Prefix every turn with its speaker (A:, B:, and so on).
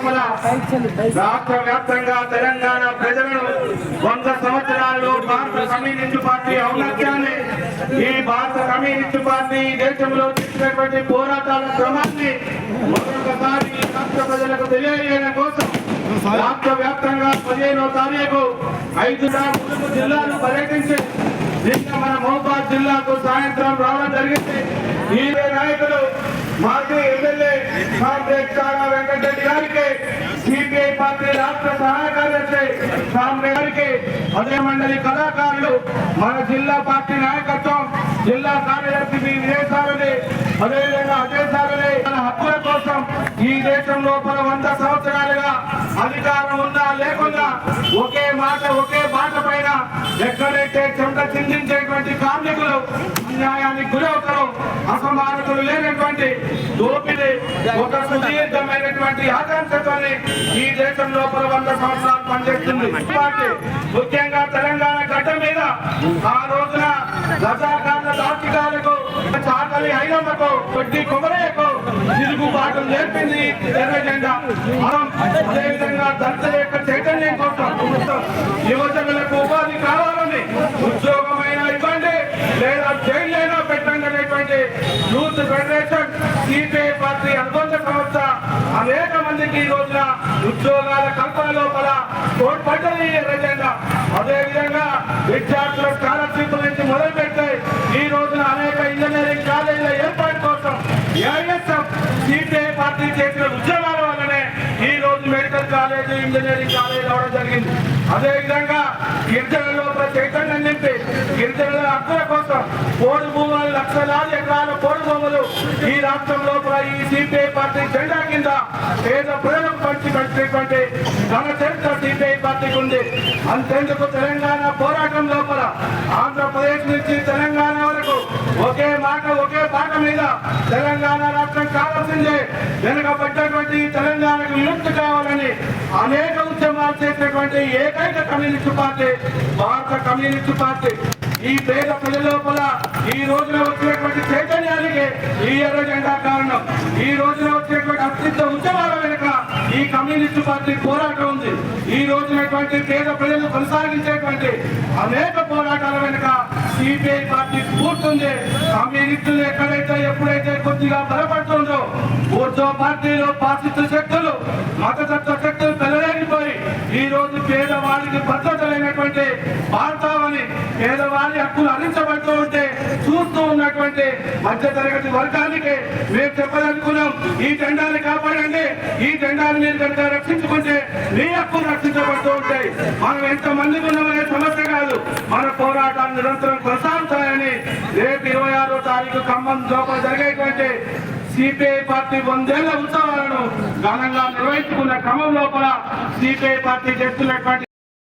A: లోపల రాష్ట్ర వ్యాప్తంగా తెలంగాణ ప్రజలను వంద సంవత్సరాల్లో భారత కమ్యూనిస్టు పార్టీ ఔన్నత్యాన్ని ఈ భారత కమ్యూనిస్టు పార్టీ దేశంలో చేసినటువంటి పోరాటాల క్రమాన్ని మరొకసారి రాష్ట్ర ప్రజలకు తెలియజేయడం కోసం రాష్ట్ర వ్యాప్తంగా పదిహేనో తారీఖు ఐదు ములుగు జిల్లాలు పర్యటించి నిన్న మన మహబాద్ జిల్లాకు సాయంత్రం రావడం జరిగింది. ఈ నాయకులు మాజీ ఎమ్మెల్యే కామ్రేడ్ కాగా వెంకటరెడ్డి గారికి సిపిఐ పార్టీ రాష్ట్ర గారికి అదే మండలి కళాకారులు మన జిల్లా పార్టీ నాయకత్వం జిల్లా కార్యదర్శి మీ విజయసారథి. అదేవిధంగా అజయ్ సారథి మన హక్కుల కోసం ఈ దేశం లోపల వంద సంవత్సరాలుగా అధికారం ఉన్నా లేకుండా ఒకే మాట ఒకే బాట పైన ఎక్కడైతే చెమట చిందించేటువంటి కార్మికులు అన్యాయానికి గురవుతారు అసమానతలు లేనటువంటి దోపిడి ఒక సుదీర్ఘమైనటువంటి ఆకాంక్షతోనే ఈ దేశం లోపల వంద సంవత్సరాలు పనిచేస్తుంది. ముఖ్యంగా తెలంగాణ గడ్డ మీద ఆ రోజున రజాకాండ దాచికాలకు చాకలి ఐలమ్మకు కొట్టి కుమరయ్యకు తిరుగుబాటు నేర్పింది ఎర్ర మనం అదేవిధంగా దళిత యొక్క చైతన్యం కోసం యువజనులకు ఉపాధి కావాలని ఉద్యోగమైనా ఇవ్వండి లేదా జైలు అయినా పెట్టండి అనేటువంటి యూత్ ఫెడరేషన్ సిపిఐ పార్టీ అనుబంధ సంస్థ అనేక ఈ రోజున ఉద్యోగాల కల్పన లోపల తోడ్పడ్డది ఈ ఎర్ర జెండా అదేవిధంగా విద్యార్థుల స్కాలర్షిప్ నుంచి మొదలు పెడితే ఈ రోజున అనేక ఇంజనీరింగ్ కాలేజీల ఏర్పాటు కోసం ఏఎస్ఎఫ్ సిపిఐ పార్టీ చేసిన ఉద్యమాల వల్లనే ఈ రోజు మెడికల్ కాలేజీ ఇంజనీరింగ్ కాలేజీ రావడం జరిగింది. అదేవిధంగా గిరిజనుల లోపల చైతన్యం నింపి గిరిజనుల హక్కుల కోసం పోడు భూములు లక్షలాది ఎకరాల కోడి బొమ్మలు ఈ రాష్ట్రం లోపల ఈ సిపిఐ పార్టీ జెండా కింద పేద ప్రజలకు పంచి పెట్టినటువంటి ఘన చరిత్ర సిపిఐ పార్టీకి ఉంది. అంతేందుకు తెలంగాణ పోరాటం లోపల ఆంధ్రప్రదేశ్ నుంచి తెలంగాణ వరకు ఒకే మాట ఒకే పాట మీద తెలంగాణ రాష్ట్రం కావాల్సిందే. వెనుకబడ్డటువంటి తెలంగాణకు విముక్తి కావాలని అనేక ఉద్యమాలు చేసినటువంటి ఏకైక కమ్యూనిస్టు పార్టీ భారత కమ్యూనిస్టు పార్టీ. ఈ పేద ప్రజల లోపల ఈ రోజున వచ్చినటువంటి చైతన్యానికి ఈ ఎర్ర జెండా కారణం. ఈ రోజున వచ్చినటువంటి అత్యంత ఉద్యమాల వెనుక ఈ కమ్యూనిస్టు పార్టీ పోరాటం ఉంది. ఈ రోజునటువంటి పేద ప్రజలు కొనసాగించేటువంటి అనేక పోరాటాల వెనుక సిపిఐ పార్టీ స్ఫూర్తుంది కమ్యూనిస్టులు ఎక్కడైతే ఎప్పుడైతే కొద్దిగా బలపడుతుందో ఊర్జో పార్టీలో పార్టీ పేదవాడికి భద్రత లేనటువంటి వార్తావని పేదవాడి హక్కులు అందించబడుతూ ఉంటే చూస్తూ ఉన్నటువంటి మధ్య తరగతి వర్గానికి మేము చెప్పదనుకున్నాం ఈ జెండాన్ని కాపాడండి ఈ జెండాన్ని మీరు కనుక రక్షించుకుంటే మీ హక్కులు రక్షించబడుతూ ఉంటాయి. మనం ఎంత మందికి ఉన్నామనే సమస్య కాదు మన పోరాటాలు నిరంతరం కొనసాగుతాయని రేపు ఇరవై ఆరో తారీఖు ఖమ్మం లోపల జరిగేటువంటి సిపిఐ పార్టీ వందేళ్ళ ఉత్సవాలను ఘనంగా నిర్వహించుకున్న క్రమం లోపల సిపిఐ పార్టీ చేస్తున్నటువంటి